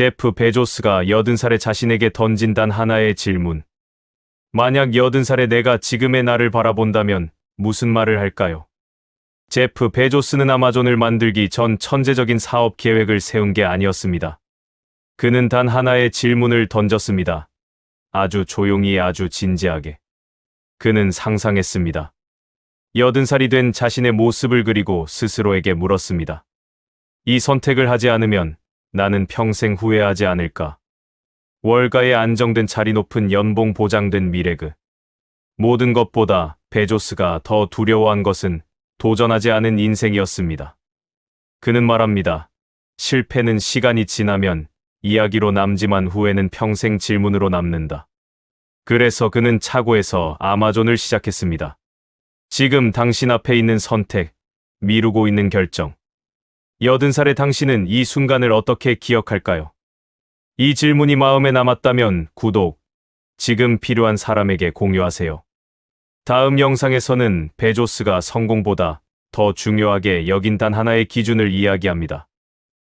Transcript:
제프 베조스가 80살의 자신에게 던진 단 하나의 질문. 만약 80살의 내가 지금의 나를 바라본다면 무슨 말을 할까요? 제프 베조스는 아마존을 만들기 전 천재적인 사업 계획을 세운 게 아니었습니다. 그는 단 하나의 질문을 던졌습니다. 아주 조용히 아주 진지하게. 그는 상상했습니다. 여든 살이 된 자신의 모습을 그리고 스스로에게 물었습니다. 이 선택을 하지 않으면 나는 평생 후회하지 않을까. 월가의 안정된 자리 높은 연봉 보장된 미래그. 모든 것보다 베조스가 더 두려워한 것은 도전하지 않은 인생이었습니다. 그는 말합니다. 실패는 시간이 지나면 이야기로 남지만 후회는 평생 질문으로 남는다. 그래서 그는 차고에서 아마존을 시작했습니다. 지금 당신 앞에 있는 선택, 미루고 있는 결정. 여든 살의 당신은 이 순간을 어떻게 기억할까요? 이 질문이 마음에 남았다면 구독, 지금 필요한 사람에게 공유하세요. 다음 영상에서는 베조스가 성공보다 더 중요하게 여긴 단 하나의 기준을 이야기합니다.